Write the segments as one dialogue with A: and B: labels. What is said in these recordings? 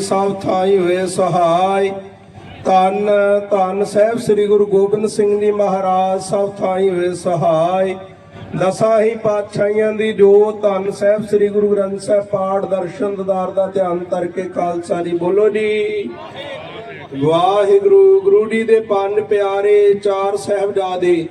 A: ਸਭ ਥਾਈ ਹੋਏ ਸਹਾਈ। ਧੰਨ ਧੰਨ ਸਾਹਿਬ ਸ੍ਰੀ ਗੁਰੂ ਗੋਬਿੰਦ ਸਿੰਘ ਜੀ ਮਹਾਰਾਜ, ਸਭ ਥਾਈ ਹੋਏ ਸਹਾਈ। ਦਸਾਂ ਹੀ ਪਾਤਸ਼ਾਹੀਆਂ ਦੀ ਜੋ ਧੰਨ ਸਾਹਿਬ ਸ੍ਰੀ ਗੁਰੂ ਗ੍ਰੰਥ ਸਾਹਿਬ ਪਾਠ, ਦਰਸ਼ਨ, ਦਦਾਰ ਦਾ ਧਿਆਨ ਕਰਕੇ ਖਾਲਸਾ ਜੀ। ਬੋਲੋ ਜੀ। ਵਾਹਿਗੁਰੂ, ਗੁਰੂ ਜੀ ਦੇ ਪੰਜ ਪਿਆਰੇ, ਚਾਰ ਸਾਹਿਬਜ਼ਾਦੇ,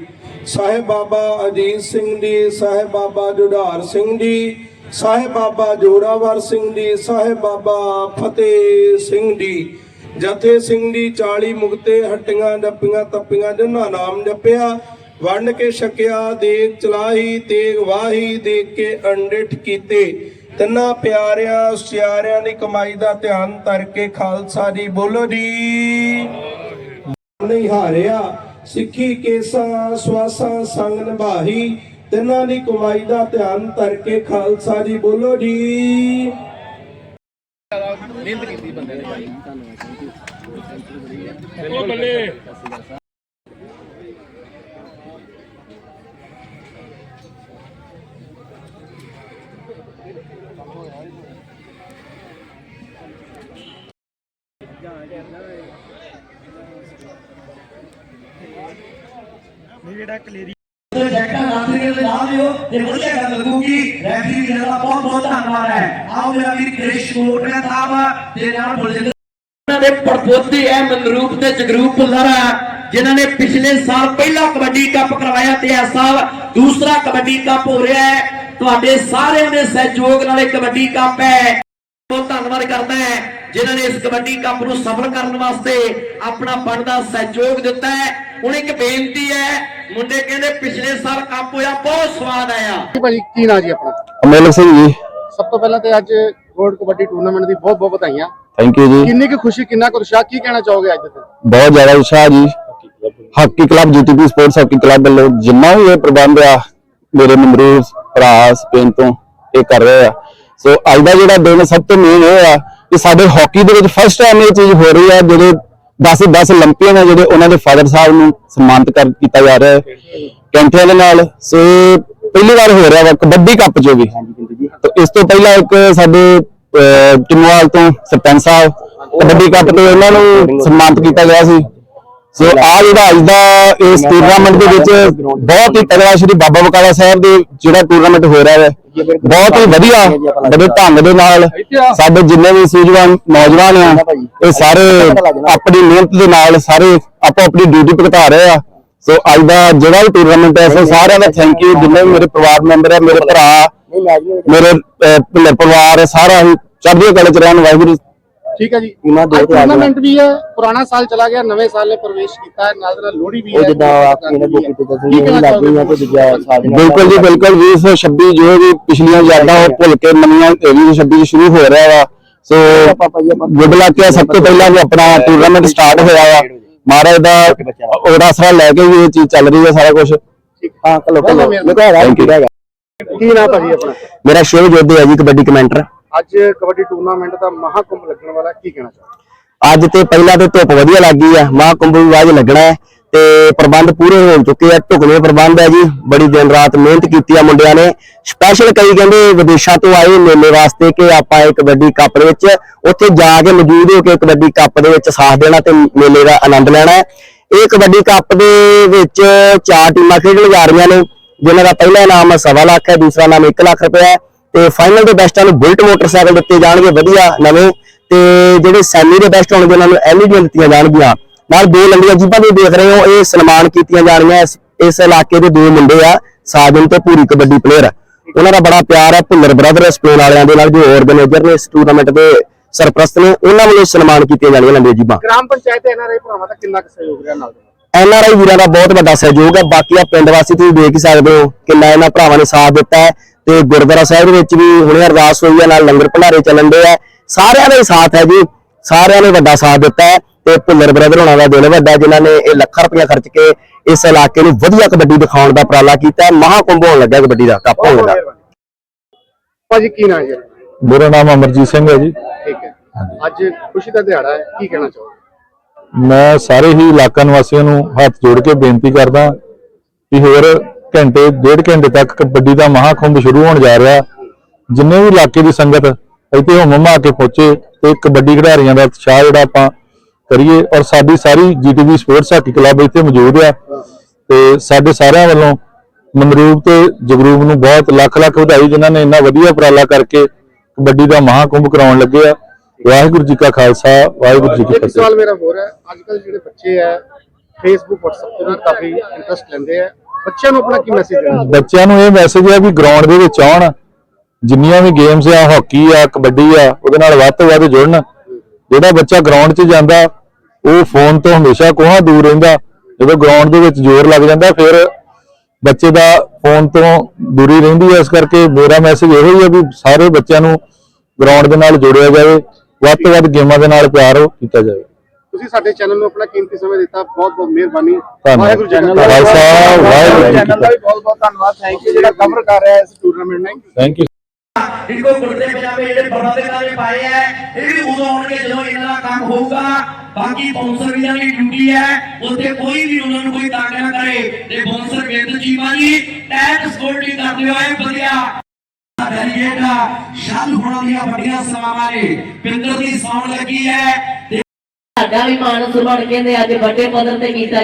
A: ਸਾਹਿਬ ਬਾਬਾ ਅਜੀਤ ਸਿੰਘ ਜੀ, ਸਾਹਿਬ ਬਾਬਾ ਜੁਝਾਰ ਸਿੰਘ ਜੀ ਸਾਹਿਬ ਬਾਬਾ ਜੋਰਾਵਰ ਸਿੰਘ ਜੀ ਸਾਹਿਬ ਬਾਬਾ ਫਤਿਹ ਸਿੰਘ ਜੀ ਜਥੇ ਸਿੰਘ ਜੀ 40 ਮੁਕਤੇ ਹੱਟੀਆਂ ਡੱਪੀਆਂ ਤੱਪੀਆਂ ਜਿਨ੍ਹਾਂ ਨਾਮ ਜਪਿਆ, ਵੰਡ ਕੇ ਛਕਿਆ ਦੇਖ ਚਲਾਹੀ, ਤੇਗ ਵਾਹੀ ਦੇਖ ਕੇ ਅੰਡਿਠ ਕੀਤੇ। ਤਿੰਨਾ ਪਿਆਰਿਆਂ, ਸਿਆਰਿਆਂ ਦੀ ਕਮਾਈ ਦਾ ਧਿਆਨ ਧਰ ਕੇ ਖਾਲਸਾ ਜੀ ਬੋਲੋ ਜੀ। ਨਹੀਂ ਹਾਰਿਆ, ਸਿੱਖੀ ਕੇਸਾ, ਸਵਾਸਾ, ਸੰਗ ਨਿਭਾਹੀ ਤਿੰਨਾਂ ਦੀ ਕਮਾਈ ਦਾ ਧਿਆਨ ਧਰ ਕੇ ਖਾਲਸਾ ਜੀ ਬੋਲੋ ਜੀ।
B: ਤੇ ਜੈਕਟਾਂ ਰਾਤਰੀ ਦੇ ਲਾ ਦਿਓ ਤੇ ਵਧੀਆ ਗੱਲ ਲੱਗੂਗੀ ਰੈਫਰੀ ਵੀਰਾਂ ਦਾ ਬਹੁਤ ਬਹੁਤ ਧੰਨਵਾਦ ਹੈ। ਆਓ ਮੇਰਾ ਵੀਰ ਕ੍ਰਿਸ਼ ਕੋਟੜਾ ਸਾਹਿਬ ਤੇ ਨਾਲ ਬਲਜਿੰਦਰ
C: ਉਹਨਾਂ ਦੇ ਪੜਪੋਤੀ ਐ ਮਨਰੂਪ ਤੇ ਜਗਰੂਪ ਭੁੱਲਰ ਜਿਨ੍ਹਾਂ ਨੇ ਪਿਛਲੇ ਸਾਲ ਪਹਿਲਾ ਕਬੱਡੀ ਕੱਪ ਕਰਵਾਇਆ ਤੇ ਇਸ ਸਾਲ ਦੂਸਰਾ ਕਬੱਡੀ ਕੱਪ ਹੋ ਰਿਹਾ ਹੈ। ਤੁਹਾਡੇ ਸਾਰਿਆਂ ਦੇ ਸਹਿਯੋਗ ਨਾਲ ਇਹ ਕਬੱਡੀ ਕੱਪ ਹੈ। ਬਹੁਤ ਧੰਨਵਾਦ ਕਰਦਾ ਹੈ, ਜਿਨ੍ਹਾਂ ਨੇ ਇਸ ਕਬੱਡੀ ਕੱਪ ਨੂੰ ਸਫਲ ਕਰਨ ਵਾਸਤੇ ਆਪਣਾ ਬਣਦਾ ਸਹਿਯੋਗ ਦਿੱਤਾ ਹੈ। ਹੁਣ ਇੱਕ ਬੇਨਤੀ ਹੈ ਮੁੰਡੇ ਕਹਿੰਦੇ ਪਿਛਲੇ ਸਾਲ ਕੱਪ ਹੋਇਆ ਬਹੁਤ ਸਵਾਦ ਆਇਆ।
D: ਜੀ ਭਾਜੀ ਕੀ ਨਾਂ ਜੀ ਆਪਣਾ?
E: ਅਮੇਲਕ ਸਿੰਘ ਜੀ।
D: ਸਭ ਤੋਂ ਪਹਿਲਾਂ ਤੇ ਅੱਜ ਵਰਲਡ ਕਬੱਡੀ ਟੂਰਨਾਮੈਂਟ ਦੀ ਬਹੁਤ ਬਹੁਤ ਵਧਾਈਆਂ।
E: ਥੈਂਕ ਯੂ ਜੀ।
D: ਕਿੰਨੀ ਕੁ ਖੁਸ਼ੀ ਕਿੰਨਾ ਕੁ ਉਤਸ਼ਾਹ ਕੀ ਕਹਿਣਾ ਚਾਹੋਗੇ ਅੱਜ ਦੇ ਦਿਨ
E: ਬਹੁਤ ਜ਼ਿਆਦਾ ਉਤਸ਼ਾਹ ਜੀ। Hockey club GTP sports hockey club ਵੱਲੋਂ ਜਿੰਨਾ ਵੀ ਇਹ ਪ੍ਰਬੰਧ ਆ ਮੇਰੇ ਮਮਰੂ ਭਰਾ ਸਪੇਨ ਤੋਂ ਇਹ ਕਰ ਰਹੇ ਆ। ਸੋ ਅੱਜ ਦਾ ਜਿਹੜਾ ਦਿਨ ਸਭ ਤੋਂ ਮੇਨ ਇਹ ਆ ਕਿ ਸਾਡੇ ਹਾਕੀ ਦੇ ਵਿੱਚ ਫਸਟ ਟਾਈਮ ਇਹ ਚੀਜ਼ ਹੋ ਰਹੀ ਆ ਜਿਹੜੇ 10 10 올림ਪੀਅਨ ਆ ਜਿਹੜੇ ਉਹਨਾਂ ਦੇ ਫਾਦਰ ਸਾਹਿਬ ਨੂੰ ਸਨਮਾਨਿਤ ਕਰ ਕੀਤਾ ਜਾ ਰਿਹਾ ਹੈ। ਕੈਂਠਿਆਂ ਦੇ ਨਾਲ ਸੋ ਪਹਿਲੀ ਵਾਰ ਹੋ ਰਿਹਾ ਵਾ ਕਬੱਡੀ ਕੱਪ ਜੋ ਵੀ। ਤੇ ਇਸ ਤੋਂ ਪਹਿਲਾਂ ਇੱਕ ਸਾਡੇ ਟਿਮਵਾਲ ਤੋਂ ਸਰਪੰਚ ਸਾਹਿਬ ਕਬੱਡੀ ਕੱਪ ਤੋਂ ਇਹਨਾਂ ਨੂੰ ਸਨਮਾਨਿਤ ਕੀਤਾ ਗਿਆ ਸੀ। ਸੋ ਆ ਜਿਹੜਾ ਅੱਜ ਦਾ ਇਸ ਟੂਰਨਾਮੈਂਟ ਦੇ ਵਿੱਚ ਬਹੁਤ ਹੀ ਤਗੜਾ ਸ਼੍ਰੀ ਬਾਬਾ ਬਕਾਲਾ ਸਾਹਿਬ ਦੇ ਜਿਹੜਾ ਟੂਰਨਾਮੈਂਟ ਹੋ ਰਿਹਾ ਹੈ। ਬਹੁਤ ਹੀ ਵਧੀਆ ਬੜੇ ਢੰਗ ਦੇ ਨਾਲ ਸਾਡੇ ਜਿੰਨੇ ਵੀ ਸੂਝਵਾਨ ਨੌਜਵਾਨ ਆ ਇਹ ਸਾਰੇ ਆਪਣੀ ਮਿਹਨਤ ਦੇ ਨਾਲ ਸਾਰੇ ਆਪੋ ਆਪਣੀ ਡਿਊਟੀ ਭੁਗਤਾ ਰਹੇ ਆ। ਸੋ ਅੱਜ ਦਾ ਜਿਹੜਾ ਵੀ ਟੂਰਨਾਮੈਂਟ ਹੈ ਸੋ ਸਾਰਿਆਂ ਦਾ ਥੈਂਕ ਯੂ ਜਿੰਨੇ ਵੀ ਮੇਰੇ ਪਰਿਵਾਰ ਮੈਂਬਰ ਹੈ ਮੇਰੇ ਭਰਾ ਮੇਰੇ ਪਰਿਵਾਰ ਸਾਰਾ ਹੀ ਚੜ੍ਹਦੀ ਕਲਾ ਚ ਰਹਿਣ ਵਾਹਿਗੁਰੂ
D: ਠੀਕ ਹੈ ਜੀ।
E: ਇਹਨਾਂ ਦੋ ਤੇ ਆ।
D: ਟੂਰਨਾਮੈਂਟ ਵੀ ਹੈ ਪੁਰਾਣਾ ਸਾਲ ਚਲਾ ਗਿਆ ਨਵੇਂ ਸਾਲ ਨੇ ਪ੍ਰਵੇਸ਼ ਕੀਤਾ ਹੈ ਨਾਲ ਦੇ ਨਾਲ ਲੋਹੜੀ ਵੀ ਹੈ।
E: ਉਹ ਜਿੱਦਾਂ ਆਪਣੀ ਨੇ ਜੋ ਕੀਤੇ ਤੁਸੀਂ
D: ਕੀ ਕਹਿਣਾ
E: ਲੱਗ ਗਈਆਂ ਤੇ? ਦੂਜਾ ਸਾਡੀਆਂ ਬਿਲਕੁਲ ਜੀ ਬਿਲਕੁਲ 2026 ਜੋ ਵੀ ਪਿਛਲੀਆਂ ਯਾਦਾਂ ਉਹ ਭੁੱਲ ਕੇ ਨਵੀਆਂ 2026 ਚ ਸ਼ੁਰੂ ਹੋ ਰਿਹਾ ਵਾ। ਸੋ ਗੁੱਡ ਲੱਕ ਹੈ ਸਭ ਤੋਂ ਪਹਿਲਾਂ ਵੀ ਆਪਣਾ ਟੂਰਨਾਮੈਂਟ ਸਟਾਰਟ ਹੋਇਆ ਵਾ। ਮਹਾਰਾਜ ਦਾ ਉਹਦਾ ਆਸਰਾ ਲੈ ਕੇ ਵੀ ਇਹ ਚੀਜ਼ ਚੱਲ ਰਹੀ ਹੈ ਸਾਰਾ ਕੁਝ ਹਾਂ ਕਲੋ
D: ਕਲੋ।
E: ਥੈਂਕ ਯੂ
D: ਕੀ ਨਾਂ ਭਾਜੀ ਆਪਣਾ?
E: ਮੇਰਾ ਸ਼ਿਵ ਜੋਧੇ ਹੈ ਜੀ ਕਬੱਡੀ ਕਮੈਂਟਰ।
D: ਅੱਜ ਕਬੱਡੀ ਟੂਰਨਾਮੈਂਟ ਦਾ ਮਹਾਕੁੰਭ ਲੱਗਣ ਵਾਲਾ ਕੀ ਕਹਿਣਾ ਚਾਹੋਗੇ?
E: ਅੱਜ ਤੇ ਪਹਿਲਾਂ ਤੇ ਧੁੱਪ ਵਧੀਆ ਲੱਗੀ ਆ, ਮਹਾਕੁੰਭ ਵੀ ਬਾਅਦ ਲੱਗਣਾ ਹੈ ਤੇ ਪ੍ਰਬੰਧ ਪੂਰੇ ਹੋ ਚੁੱਕੇ ਆ ਢੁਕਵੇਂ ਪ੍ਰਬੰਧ ਹੈ ਜੀ, ਬੜੀ ਦਿਨ ਰਾਤ ਮਿਹਨਤ ਕੀਤੀ ਆ ਮੁੰਡਿਆਂ ਨੇ। ਸਪੈਸ਼ਲ ਕਈ ਕਹਿੰਦੇ ਵਿਦੇਸ਼ਾਂ ਤੋਂ ਆਏ ਮੇਲੇ ਵਾਸਤੇ ਕਿ ਆਪਾਂ ਇਹ ਕਬੱਡੀ ਕੱਪ ਦੇ ਵਿੱਚ ਉੱਥੇ ਜਾ ਕੇ ਮੌਜੂਦ ਹੋ ਕੇ ਕਬੱਡੀ ਕੱਪ ਦੇ ਵਿੱਚ ਸਾਥ ਦੇਣਾ ਤੇ ਮੇਲੇ ਦਾ ਆਨੰਦ ਲੈਣਾ ਹੈ। ਇਹ ਕਬੱਡੀ ਕੱਪ ਦੇ ਵਿੱਚ ਚਾਰ ਟੀਮਾਂ ਖੇਡਣ ਜਾ ਰਹੀਆਂ ਨੇ, ਜਿਨ੍ਹਾਂ ਦਾ ਪਹਿਲਾ ਇਨਾਮ ਸਵਾ ਲੱਖ ਹੈ, ਦੂਸਰਾ ਇਨਾਮ 1 ਲੱਖ ਰੁਪਏ ਹੈ। ਤੇ ਫਾਈਨਲ ਦੇ ਬੈਸਟਾਂ ਨੂੰ ਬੁਲਟ ਮੋਟਰਸਾਈਕਲ ਦਿੱਤੇ ਜਾਣਗੇ ਵਧੀਆ ਨਵੇਂ ਤੇ ਜਿਹੜੇ ਸੈਮੀ ਦੇ ਬੈਸਟ ਹੋਣਗੇ ਉਹਨਾਂ ਨੂੰ ਐਲਈਡੀਆਂ ਦਿੱਤੀਆਂ ਜਾਣਗੀਆਂ। ਨਾਲ ਦੋ ਲੰਬੀਆਂ ਜੀਬਾਂ ਵੀ ਦੇਖ ਰਹੇ ਹੋ ਇਹ ਸਨਮਾਨ ਕੀਤੀਆਂ ਜਾਣੀਆਂ ਇਸ ਇਸ ਇਲਾਕੇ ਦੇ ਦੋ ਮੁੰਡੇ ਆ ਸਾਜਨ ਤੇ ਪੂਰੀ ਕਬੱਡੀ ਪਲੇਅਰ ਉਹਨਾਂ ਦਾ ਬੜਾ ਪਿਆਰ ਹੈ ਭੁੱਲਰ ਬ੍ਰਦਰ ਸਪੇਨ ਵਾਲਿਆਂ ਦੇ ਨਾਲ ਜੋ ਆਰਗੇਨਾਈਜ਼ਰ ਨੇ ਇਸ ਟੂਰਨਾਮੈਂਟ ਦੇ ਸਰਪ੍ਰਸਤ ਨੇ ਉਹਨਾਂ ਵੱਲੋਂ ਸਨਮਾਨ ਕੀਤੀਆਂ ਜਾਣੀਆਂ ਲੰਬੀਆਂ ਜੀਬਾਂ
D: ਗ੍ਰਾਮ ਪੰਚਾਇਤ ਐਨਆਰਆਈ ਭਰਾਵਾਂ ਦਾ ਕਿੰਨਾ ਕੁ ਸਹਿਯੋਗ ਰਿਹਾ ਨਾਲ?
E: ਐਨਆਰਆਈ ਵੀਰਾਂ ਦਾ ਬਹੁਤ ਵੱਡਾ ਸਹਿਯੋਗ ਹੈ ਬਾਕੀ ਆ ਪਿੰਡ ਵਾਸੀ ਤੁਸੀਂ ਦੇਖ ਹੀ ਸਕਦੇ ਹੋ ਕਿੰਨਾ ਇਹਨਾਂ ਭਰਾਵਾਂ ਨੇ ਸਾਥ ਦਿੱਤਾ ਹੈ। ਤੇ ਗੁਰਦੁਆਰਾ ਸਾਹਿਬ ਦੇ ਵਿੱਚ ਵੀ ਹੁਣੇ ਅਰਦਾਸ ਹੋਈ ਹੈ ਨਾਲ ਲੰਗਰ ਭੰਡਾਰੇ ਚੱਲਣ ਦੇ ਆ। ਸਾਰਿਆਂ ਦਾ ਹੀ ਸਾਥ ਹੈ ਜੀ। ਸਾਰਿਆਂ ਨੇ ਵੱਡਾ ਸਾਥ ਦਿੱਤਾ ਹੈ ਤੇ ਭੁੱਲਰ ਬ੍ਰਦਰ ਹੋਣਾ ਦਾ ਦਿਲ ਵੱਡਾ ਜਿਨ੍ਹਾਂ ਨੇ ਇਹ ਲੱਖਾਂ ਰੁਪਇਆ ਖਰਚ ਕੇ ਇਸ ਇਲਾਕੇ ਨੂੰ ਵਧੀਆ ਕਬੱਡੀ ਦਿਖਾਉਣ ਦਾ ਉਪਰਾਲਾ ਕੀਤਾ ਹੈ। ਮਹਾਕੁੰਭ ਹੋਣ ਲੱਗਾ ਕਬੱਡੀ ਦਾ ਕੱਪ ਹੋਣ ਲੱਗਾ।
D: ਭਾਜੀ ਕੀ ਨਾਂ ਹੈ?
F: ਮੇਰਾ ਨਾਮ ਅਮਰਜੀਤ ਸਿੰਘ ਹੈ ਜੀ।
D: ਠੀਕ ਹੈ। ਅੱਜ ਖੁਸ਼ੀ ਦਾ ਦਿਹਾੜਾ ਹੈ ਕੀ ਕਹਿਣਾ ਚਾਹੋਗੇ?
F: ਮੈਂ ਸਾਰੇ ਹੀ ਇਲਾਕਾ ਨਿਵਾਸੀਆਂ ਨੂੰ ਹੱਥ ਜੋੜ ਕੇ ਬੇਨਤੀ ਕਰਦਾ ਕਿ ਹੋਰ ਘੰਟੇ ਡੇਢ ਘੰਟੇ ਤੱਕ ਕਬੱਡੀ ਦਾ ਮਹਾਕੁੰਭ ਸ਼ੁਰੂ ਹੋਣ ਜਾ ਰਿਹਾ। ਜਿੰਨੇ ਵੀ ਇਲਾਕੇ ਦੀ ਸੰਗਤ ਇੱਥੇ ਹੁਮ ਹੁਮਾ ਕੇ ਪਹੁੰਚੇ ਤੇ ਕਬੱਡੀ ਖਿਡਾਰੀਆਂ ਦਾ ਉਤਸ਼ਾਹ ਜਿਹੜਾ ਆਪਾਂ ਕਰੀਏ ਔਰ ਸਾਡੀ ਸਾਰੀ ਜੀਟੀਵੀ ਸਪੋਰਟਸ ਹਾਕੀ ਕਲੱਬ ਇੱਥੇ ਮੌਜੂਦ ਆ। ਤੇ ਸਾਡੇ ਸਾਰਿਆਂ ਵੱਲੋਂ ਮਨਰੂਪ ਤੇ ਜਗਰੂਪ ਨੂੰ ਬਹੁਤ ਲੱਖ ਲੱਖ ਵਧਾਈ ਜਿਨ੍ਹਾਂ ਨੇ ਇੰਨਾ ਵਧੀਆ ਉਪਰਾਲਾ ਕਰਕੇ ਕਬੱਡੀ ਦਾ ਮਹਾਕੁੰਭ ਕਰਾਉਣ ਲੱਗੇ ਆ। ਵਾਹਿਗੁਰੂ ਜੀ ਕਾ ਖਾਲਸਾ ਵਾਹਿਗੁਰੂ ਜੀ ਕੀ ਫਤਿਹ।
D: ਸਵਾਲ ਮੇਰਾ ਹੋਰ ਹੈ। ਅੱਜ ਕੱਲ ਜਿਹੜੇ ਬੱਚੇ ਆ ਫੇਸਬੁੱਕ WhatsApp ਤੋਂ ਵੀ ਕਾਫੀ ਇੰਟਰਸਟ ਲੈਂਦੇ ਆ। ਬੱਚਿਆਂ ਨੂੰ ਆਪਣਾ ਕੀ ਮੈਸੇਜ ਦੇਣਾ?
F: ਬੱਚਿਆਂ ਨੂੰ ਇਹ ਮੈਸੇਜ ਹੈ ਵੀ ਗਰਾਊਂਡ ਦੇ ਵਿੱਚ ਆਉਣ। ਜਿੰਨੀਆਂ ਵੀ ਗੇਮਸ ਆ ਹਾਕੀ ਆ, ਕਬੱਡੀ ਆ, ਉਹਦੇ ਨਾਲ ਵੱਧ ਤੋਂ ਵੱਧ ਜੁੜਨ। ਜਿਹੜਾ ਬੱਚਾ ਗਰਾਊਂਡ 'ਚ ਜਾਂਦਾ, ਉਹ ਫੋਨ ਤੋਂ ਹਮੇਸ਼ਾ ਕੋਹਾਂ ਦੂਰ ਰਹਿੰਦਾ। ਜਦੋਂ ਗਰਾਊਂਡ ਦੇ ਵਿੱਚ ਜ਼ੋਰ ਲੱਗ ਜਾਂਦਾ, ਫਿਰ ਬੱਚੇ ਦਾ ਫੋਨ ਤੋਂ ਦੂਰੀ ਰਹਿੰਦੀ ਹੈ ਇਸ ਕਰਕੇ ਮੇਰਾ ਮੈਸੇਜ ਇਹੋ ਹੀ ਹੈ ਵੀ ਸਾਰੇ ਬੱਚਿਆਂ ਨੂੰ ਗਰਾਊਂਡ ਦੇ ਨਾਲ ਜੋੜਿਆ ਜਾਵੇ। ਵੱਧ ਤੋਂ ਵੱਧ ਗੇਮਾਂ ਦੇ ਨਾਲ ਪਿਆਰ ਕੀਤਾ ਜਾਵੇ।
D: ਤੁਸੀਂ ਸਾਡੇ ਚੈਨਲ ਨੂੰ ਆਪਣਾ ਕੀਮਤੀ ਸਮਾਂ ਦਿੱਤਾ ਬਹੁਤ ਬਹੁਤ ਮਿਹਰਬਾਨੀ। ਵਾਹਿਗੁਰੂ ਜੀ ਕਾ
F: ਖਾਲਸਾ ਵਾਹਿਗੁਰੂ ਜੀ ਕੀ
D: ਚੈਨਲ ਦਾ ਵੀ ਬਹੁਤ ਬਹੁਤ ਧੰਨਵਾਦ ਥੈਂਕ ਯੂ ਜਿਹੜਾ ਕਵਰ ਕਰ ਰਿਹਾ ਇਸ ਟੂਰਨਾਮੈਂਟ ਨੂੰ।
F: ਥੈਂਕ ਯੂ
C: ਇनको ਕੁੜਤੇ ਪਜਾਮੇ ਜਿਹੜੇ ਬਰਨਾਲੇ ਕਾਲੇ ਪਾਏ ਐ ਇਹ ਵੀ ਉਦੋਂ ਆਉਣਗੇ ਜਦੋਂ ਇਹਨਾਂ ਦਾ ਕੰਮ ਹੋਊਗਾ। ਬਾਕੀ ਬੌਂਸਰ ਵੀਰਾਂ ਦੀ ਡਿਊਟੀ ਹੈ ਉੱਥੇ ਕੋਈ ਵੀ ਉਹਨਾਂ ਨੂੰ ਕੋਈ ਤੰਗ ਨਾ ਕਰੇ। ਤੇ ਬੌਂਸਰ ਬੇਦ ਚੀਮਾ ਜੀ ਟੈਟ ਸਕਿਉਰਟੀ ਕਰਦੇ ਹੋਏ ਵਧੀਆ। ਦਾ ਸ਼ਾਲ ਹੋਣਾ ਦੀਆਂ ਵੱਡੀਆਂ ਸੇਵਾਵਾਂ ਨੇ। ਪਿੰਦਰ ਦੀ ਸੌਣ ਲੱਗੀ ਹੈ।
G: ਸਾਡਾ ਵੀ ਮਾਨ ਸੁਮਣ ਕਹਿੰਦੇ ਅੱਜ ਵੱਡੇ ਪੱਧਰ ਤੇ ਕੀਤਾ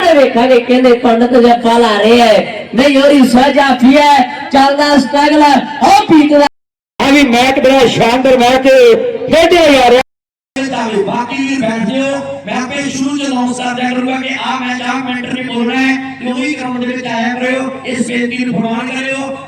G: ਵੇਖਾਂਗੇ ਕਹਿੰਦੇ ਪੰਡਤ ਜੱਫਾ ਲਾ ਰਹੇ ਐ ਨਹੀਂ ਹੋਰੀ ਸਜਾ ਫੀਆ ਚੱਲਦਾ ਸਟਰਗਲ ਹੋ। ਪੀਟ
C: ਆ ਵੀ ਮੈਚ ਬੜਾ ਸ਼ਾਨਦਾਰ ਮੈਚ ਖੇਡਿਆ ਜਾ ਰਿਹਾ। ਬਾਕੀ ਵੀ ਬੈਠ ਜਿਓ ਮੈਂ ਆਪੇ ਸ਼ੁਰੂ ਚ ਅਨਾਉਂਸ ਕਰ ਦਿਆ ਕਰੂੰਗਾ ਕਿ ਆ ਮੈਚ ਆ ਮੈਂਟਰ ਨੇ ਬੋਲਣਾ ਹੈ ਤੇ ਉਹੀ ਗਰਾਊਂਡ ਦੇ ਵਿੱਚ ਆਇਆ ਕਰਿਓ ਇਸ ਬੇਨਤੀ ਨੂੰ ਪ੍ਰਵਾਨ ਕਰਿਓ।